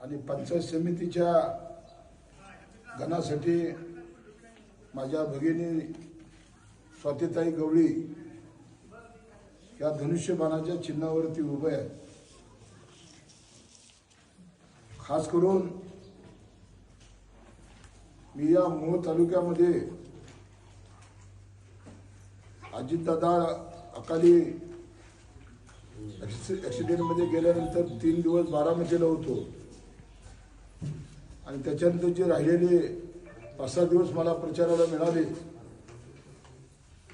आणि पंचायत समितीच्या गणासाठी माझ्या भगिनी स्वातीताई गवळी या धनुष्यबाणाच्या चिन्हावरती उभे आहेत. खास करून मी या मोह तालुक्यामध्ये अजितदादा अकाली ॲक्सिडेंटमध्ये गेल्यानंतर तीन दिवस बारामतीला होतो. आणि त्याच्यानंतर जे राहिलेले पाच सहा दिवस मला प्रचाराला मिळाले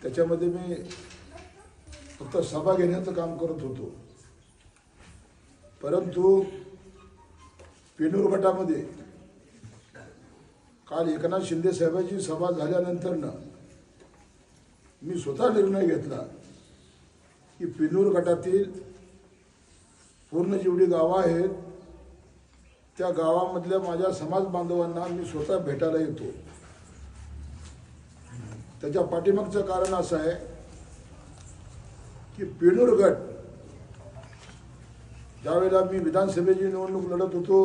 त्याच्यामध्ये मी फक्त सभा घेण्याचं काम करत होतो. परंतु पेनूर गटामध्ये काल एकनाथ शिंदे साहेबांची सभा झाल्यानंतरनं मी स्वतः निर्णय घेतला की पिनूर गटातील पूर्ण जेवढी गावं आहेत त्या गावामधल्या माझ्या समाज बांधवांना मी स्वतः भेटायला येतो. त्याच्या पाठीमागचं कारण असं आहे की पेनूर गट ज्यावेळेला मी विधानसभेची निवडणूक लढत होतो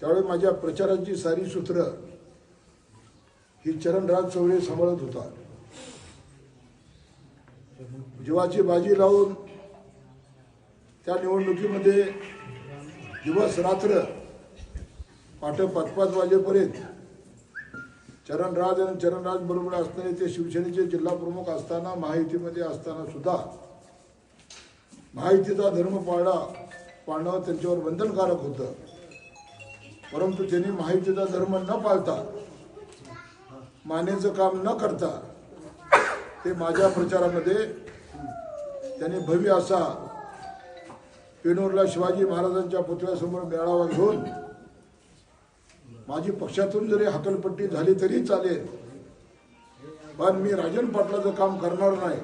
त्यावेळी माझ्या प्रचाराची सारी सूत्र ही चरणराज चौरे सांभाळत होता. जीवाची बाजी लावून त्या निवडणुकीमध्ये दिवस रात्र पाठ पाच पाच वाजेपर्यंत चरणराज आणि चरणराज बरोबर असणारे ते शिवसेनेचे जिल्हा प्रमुख असताना महायुतीमध्ये असताना सुद्धा महायुतीचा धर्म पाळणा पाळणं त्यांच्यावर बंधनकारक होतं. परंतु त्यांनी महायुतीचा धर्म न पाळता मानेचं काम न करता ते माझ्या प्रचारामध्ये त्यांनी भव्य असा पेनूरला शिवाजी महाराजांच्या पुतळ्यासमोर मेळावा घेऊन माझी पक्षातून जरी हकलपट्टी झाली तरी चालेल. पण मी राजन पाटलाचं काम करणार नाही.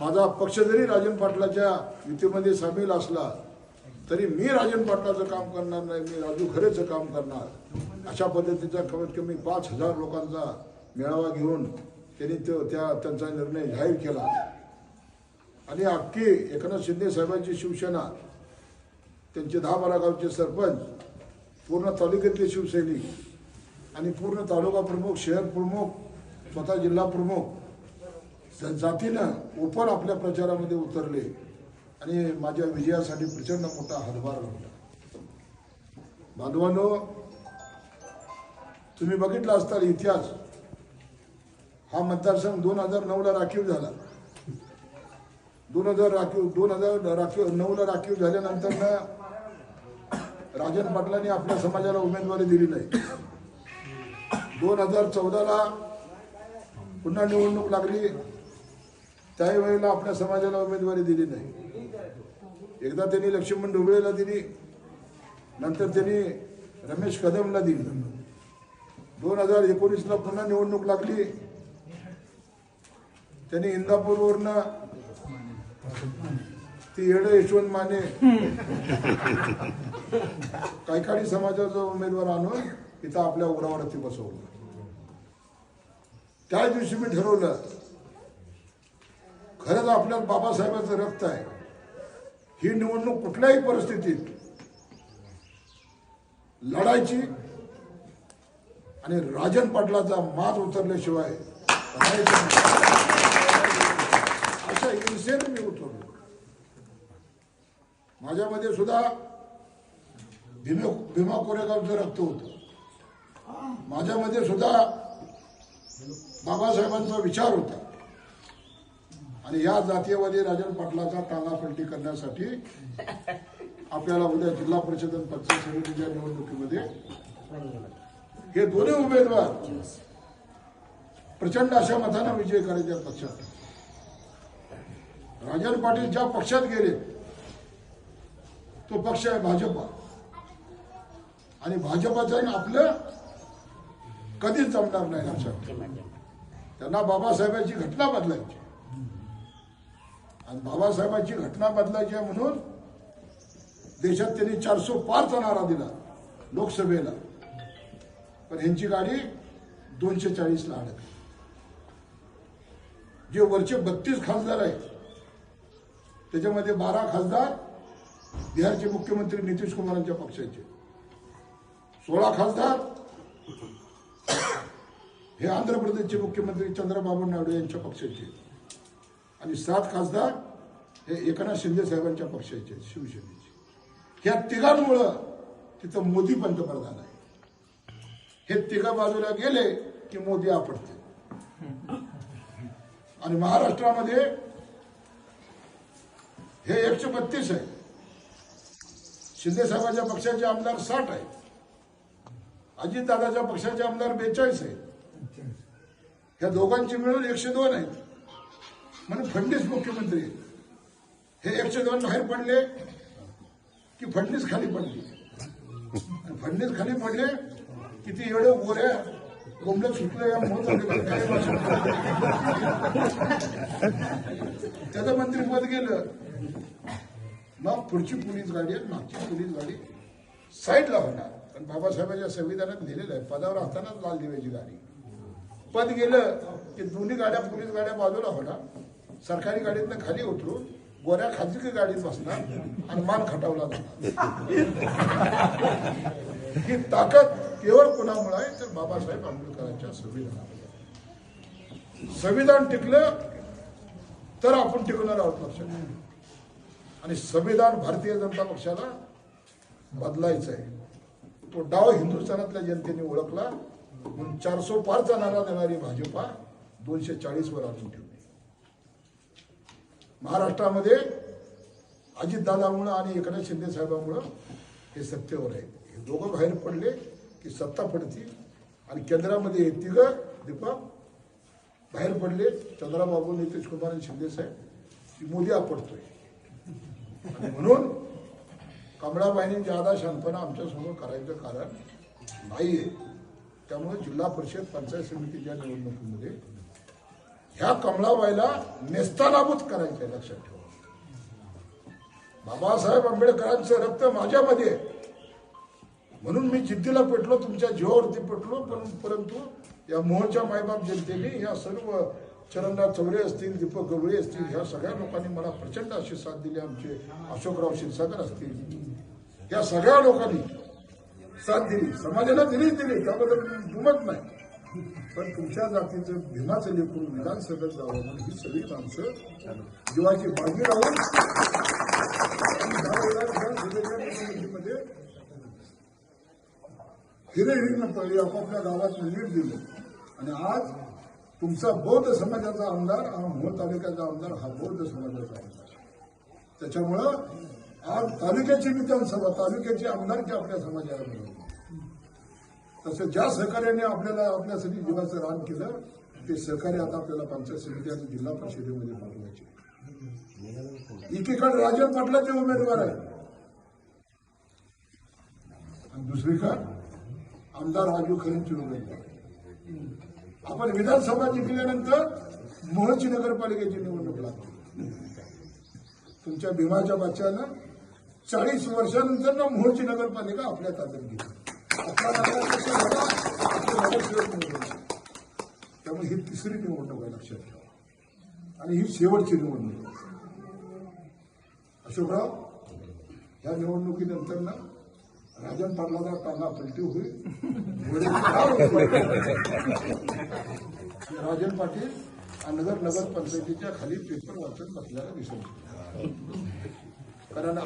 माझा पक्ष जरी राजन पाटलाच्या युतीमध्ये सामील असला तरी मी राजन पाटलाचं काम करणार नाही. मी राजू खरेचं काम करणार. अशा पद्धतीचा कमीत कमी पाच हजार लोकांचा मेळावा घेऊन त्यांनी तो त्या त्यांचा निर्णय जाहीर केला. आणि अख्खी एकनाथ शिंदे साहेबांची शिवसेना त्यांचे दहा बारा गावचे सरपंच पूर्ण तालुक्यातले शिवसैनिक आणि पूर्ण तालुका प्रमुख शहर प्रमुख स्वतः जिल्हा प्रमुख जातीनं ओपन आपल्या प्रचारामध्ये उतरले आणि माझ्या विजयासाठी प्रचंड मोठा हातभार लावला. बांधवांनो तुम्ही बघितला असताल इतिहास. हा मतदारसंघ दोन हजार नऊला राखीव झाला. दोन हजार राखीव दोन हजार राखीव नऊला राखीव झाल्यानंतर राजन पाटलांनी आपल्या समाजाला उमेदवारी दिली नाही दोन हजार चौदाला पुन्हा निवडणूक लागली. त्याही वेळेला आपल्या समाजाला उमेदवारी दिली नाही. एकदा त्यांनी लक्ष्मण ढोबळेला दिली नंतर त्यांनी रमेश कदमला दिली. दोन हजार एकोणीसला पुन्हा निवडणूक लागली. त्यांनी इंदापूरवरनं ती येड यशवंत माने. कायकाडी समाजाचा उमेदवार आणून इथं आपल्या उरावरती बसवलं. त्या दिवशी मी ठरवलं खरंच आपल्या बाबासाहेबांचं रक्त आहे. ही निवडणूक कुठल्याही परिस्थितीत लढायची आणि राजन पाटलाचा माज उतरल्याशिवाय अशा हिंसेने मी उतरलो माझ्यामध्ये सुद्धा भीमा भीमा कोरेगावचं रक्त होतं. माझ्यामध्ये सुद्धा बाबासाहेबांचा विचार होता. आणि या जातीयवादी राजन पाटलाचा टांगापलटी करण्यासाठी आपल्याला उद्या जिल्हा परिषद आणि पंचायत समितीच्या निवडणुकीमध्ये हे दोन्ही उमेदवार प्रचंड अशा मताने विजय करायच्या पक्षात. राजन पाटील ज्या पक्षात गेले. तो पक्ष आहे भाजपा. आणि भाजपाचं आपलं कधीच जमणार नाही लक्षात त्यांना बाबासाहेबांची घटना बदलायची. आणि बाबासाहेबांची घटना बदलायची आहे म्हणून देशात त्यांनी चारशे पारचा नारा दिला लोकसभेला. पण ह्यांची गाडी दोनशे चाळीसला अडकली. जे वरचे बत्तीस खासदार आहेत त्याच्यामध्ये बारा खासदार बिहारचे मुख्यमंत्री नितीश कुमारांच्या पक्षाचे. सोळा खासदार. हे आंध्र प्रदेशचे मुख्यमंत्री चंद्रबाबू नायडू यांच्या पक्षाचे. आणि सात खासदार हे एकनाथ शिंदे साहेबांच्या पक्षाचे आहेत, शिवसेनेचे. ह्या तिघांमुळं तिथं मोदी पंतप्रधान आहे हे तिघा बाजूला गेले की मोदी आपटते आणि महाराष्ट्रामध्ये हे एकशे बत्तीस आहे. शिंदे साहेबांच्या पक्षाचे आमदार साठ आहे अजितदादाच्या पक्षाचे आमदार बेचाळीस आहेत. ह्या दोघांची मिळून एकशे दोन आहेत. म्हणून फडणीस मुख्यमंत्री हे एकशे दोन बाहेर पडले की फडणीस खाली पडली. फडणीस खाली पडले की ती एवढे गोऱ्या कोंबड्या सुटल्या या मोहत त्याचं मंत्रीपद गेलं. मग पुढची पोलीस गाडी आणि मागची पोलीस गाडी साईडला होणार. पण बाबासाहेबांच्या संविधानात लिहिलेलं आहे पदावर असतानाच लाल दिव्याची गाडी. पद गेलं की दोन्ही गाड्या पोलीस गाड्या बाजूला होणार. सरकारी गाडीतनं खाली उतरून गोऱ्या खाजगी गाडीत बसणार आणि मान खटावला जाणार. ही ताकद केवळ कोणामुळे आहे? तर बाबासाहेब आंबेडकरांच्या संविधानामुळे संविधान टिकलं तर आपण टिकणार आहोत लक्षात आणि संविधान भारतीय जनता पक्षाला बदलायचं आहे तो डाव हिंदुस्थानातल्या जनतेने ओळखला. म्हणून चारसो पारचा नारा देणारी भाजपा दोनशे चाळीसवर आणून ठेवली. महाराष्ट्रामध्ये अजितदादामुळं आणि एकनाथ शिंदे साहेबांमुळं हे सत्तेवर आहे हे दोघं बाहेर पडले की सत्ता पडतील. आणि केंद्रामध्ये हे तिघं दीपक बाहेर पडले. चंद्राबाबू नितीश कुमार आणि शिंदे साहेब. की मोदी आपटतोय आणि म्हणून कमळाबाईंनी ज्यादा शांतपणा आमच्यासमोर करायचं कारण नाहीये त्यामुळे जिल्हा परिषद पंचायत समितीच्या निवडणुकीमध्ये ह्या कमळाबाईला नेस्तानाबूत करायचं आहे लक्षात ठेवा बाबासाहेब आंबेडकरांचं रक्त माझ्यामध्ये आहे. म्हणून मी जिद्दीला पेटलो तुमच्या जीवावरती पेटलो पण परंतु या मोहच्या मायबाप जनतेने या सर्व चरणराज चौरे असतील दीपक गवळे असतील ह्या सगळ्या लोकांनी मला प्रचंड अशी साथ दिली. आमचे अशोकराव क्षीरसागर असतील. या सगळ्या लोकांनी साथ दिली. समाजाला दिलीच दिली. त्याबद्दल दुमत नाही. पण तुमच्या जातीचं भीमाचं लेखून विधानसभेत जावं म्हणून ही सगळी माणसं जीवाची बाजी राहून विधानसभेच्या निवडणुकीमध्ये हिरे हिरीनं पडली आपापल्या गावात लीड दिलं. आणि आज तुमचा बौद्ध समाजाचा आमदार हा मोहोळ तालुक्याचा आमदार हा बौद्ध समाजाचा आमदार. त्याच्यामुळं आज तालुक्याची विधानसभा तालुक्याची आमदारकी आपल्या समाजाला मिळाली तसं ज्या सहकार्याने आपल्याला आपल्यासाठी जीवाचं रान केलं ते सहकार्य आता आपल्याला पंचायत समिती आणि जिल्हा परिषदेमध्ये पाठवायचे. एकीकडे राजन पाटलाचे उमेदवार आहे आणि दुसरीकडे आमदार राजू खरेंचे उमेदवार आहे. आपण विधानसभा जिंकल्यानंतर मोहची नगरपालिकेची निवडणूक लागते. तुमच्या भीमाच्या बच्च्यानं चाळीस वर्षानंतर ना मोहची नगरपालिका आपल्या ताब्यात घेतली. आपला त्यामुळे ही तिसरी निवडणूक आहे लक्षात ठेवा. आणि ही शेवटची निवडणूक अशोकराव या निवडणुकीनंतर ना राजन पाटलाचा टांगा पलटी होईल. राजन पाटील आणि नगर नगर पंचायतीच्या खाली पेपर वाचत बसल्याला दिसत कारण गेली,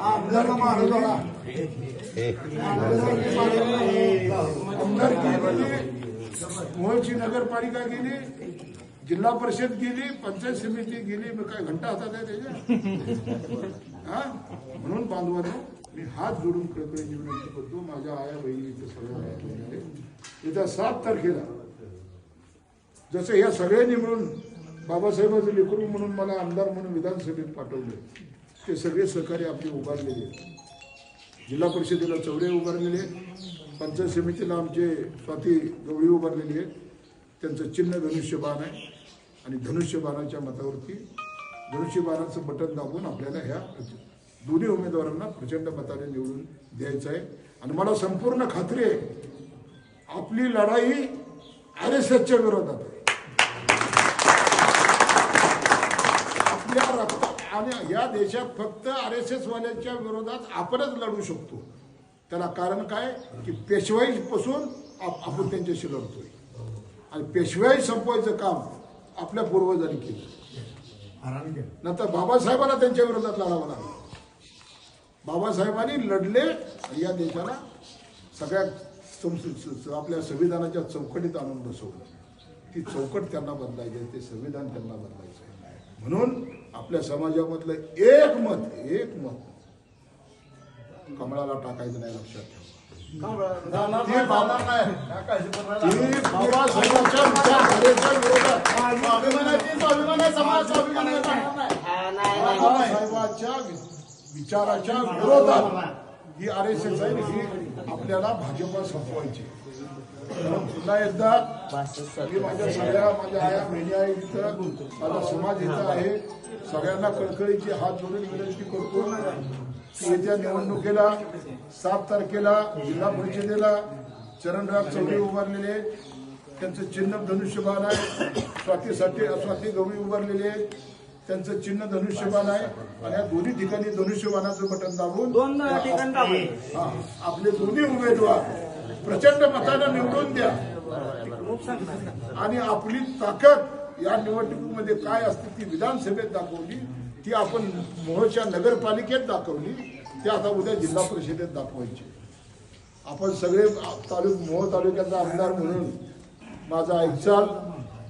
आमदारकी गेली, मोहोळची नगरपालिका गेली जिल्हा परिषद गेली पंचायत समिती गेली मग काय घंटा हातात आहे त्याच्या? हा? म्हणून बांधवांनो मी हात जोडून कळकळी विनंती करतो माझ्या आया बहिणी इथे सगळ्या. येत्या सात तारखेला जसं या सगळ्यांनी मिळून बाबासाहेबांचं लेकरू म्हणून मला आमदार म्हणून विधानसभेत पाठवले ते सगळे सहकारी आपले उभारलेले आहेत. जिल्हा परिषदेला चौरे उभारलेले आहेत. पंचायत समितीला आमचे स्वाती गवळी उभारलेली आहेत त्यांचं चिन्ह धनुष्यबाण आहे आणि धनुष्यबाणाच्या मतावरती धनुष्यबाणाचं बटन दाबून आपल्याला ह्या दोन्ही उमेदवारांना प्रचंड मताने निवडून द्यायचं आहे आणि मला संपूर्ण खात्री आहे आपली लढाई आर एस एसच्या विरोधात आहे आपल्या रक्तात आणि या देशात फक्त आर एस एस वाल्यांच्या विरोधात आपणच लढू शकतो. त्याला कारण काय? की पेशवाईपासून आप- आपण त्यांच्याशी लढतोय. आणि पेशवाई संपवायचं काम आपल्या पूर्वजांनी केलं. नंतर बाबासाहेबांना त्यांच्या विरोधात लढावं लागलं. बाबासाहेबांनी लढले या देशाला सगळ्या आपल्या संविधानाच्या चौकटीत आणून बसवलं. ती चौकट त्यांना बदलायची आहे, ते संविधान त्यांना बदलायचं. आहे म्हणून आपल्या समाजामधलं एक मत एक मत. कमळाला टाकायचं नाही लक्षात ठेवा. विचाराच्या विरोधात ही आर एस एस आहे ही आपल्याला भाजपा संपवायची. पुन्हा एकदा मी माझ्या सगळ्या माझ्या आया आहे इथं माझा समाज इथं आहे. सगळ्यांना कळकळीची हात जोडून विनंती करतो. की येत्या निवडणुकीला सात तारखेला जिल्हा परिषदेला चरणराज चौधरी उभारलेले. त्यांचं चिन्ह धनुष्यबाण आहे. स्वातीसाठी स्वाती गवळी उभारलेले. त्यांचं चिन्ह धनुष्यबाण आहे. आणि या दोन्ही ठिकाणी धनुष्यबाणाचं बटन दाबून दोन ठिकाणी दाबून. आपले दोन्ही उमेदवार प्रचंड मतानं निवडून द्या. आणि आपली ताकद या निवडणुकीमध्ये काय असते ती विधानसभेत दाखवली ती आपण मोहोळच्या नगरपालिकेत दाखवली ती आता उद्या जिल्हा परिषदेत दाखवायची. आपण सगळे तालुक मोहोळ तालुक्याचा आमदार म्हणून माझा ऐकचाल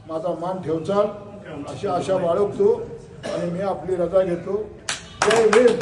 माझा मान ठेवचाल अशी आशा बाळगतो आणि मी आपली रजा घेतो. जय भीम